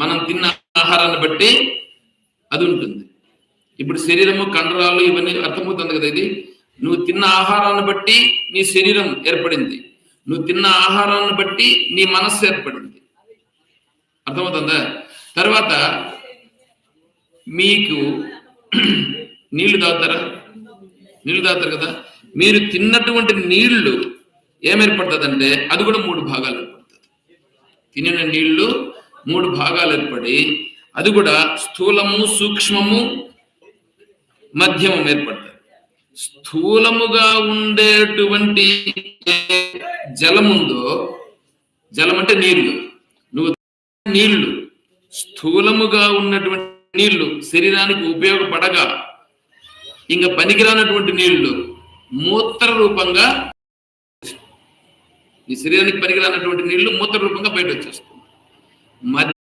మనం తిన్న ఆహారాన్ని బట్టి అది ఉంటుంది. ఇప్పుడు శరీరము కండరాలు ఇవన్నీ అర్థమవుతుంది కదా ఇది? నువ్వు తిన్న ఆహారాన్ని బట్టి నీ శరీరం ఏర్పడింది. నువ్వు తిన్న ఆహారాన్ని బట్టి నీ మనస్సు ఏర్పడింది. అర్థమవుతుందా? తర్వాత మీకు నీళ్ళు తాగుతారా? నీళ్ళు తాగుతారు కదా? మీరు తిన్నటువంటి నీళ్ళు ఏమేర్పడుతుందంటే అది కూడా మూడు భాగాలు ఏర్పడుతుంది. తినిన నీళ్ళు మూడు భాగాలు ఏర్పడి అది కూడా స్థూలము సూక్ష్మము మధ్యమం ఏర్పడతాయి. స్థూలముగా ఉండేటువంటి జలముందో జలం అంటే నీళ్ళు. నువ్వు నీళ్ళు. స్థూలముగా ఉన్నటువంటి నీళ్ళు శరీరానికి ఉపయోగపడగా ఇంకా పనికిరానటువంటి నీళ్ళు మూత్ర రూపంగా ఈ శరీరానికి పనికిరానటువంటి నీళ్ళు మూత్ర రూపంగా బయట mud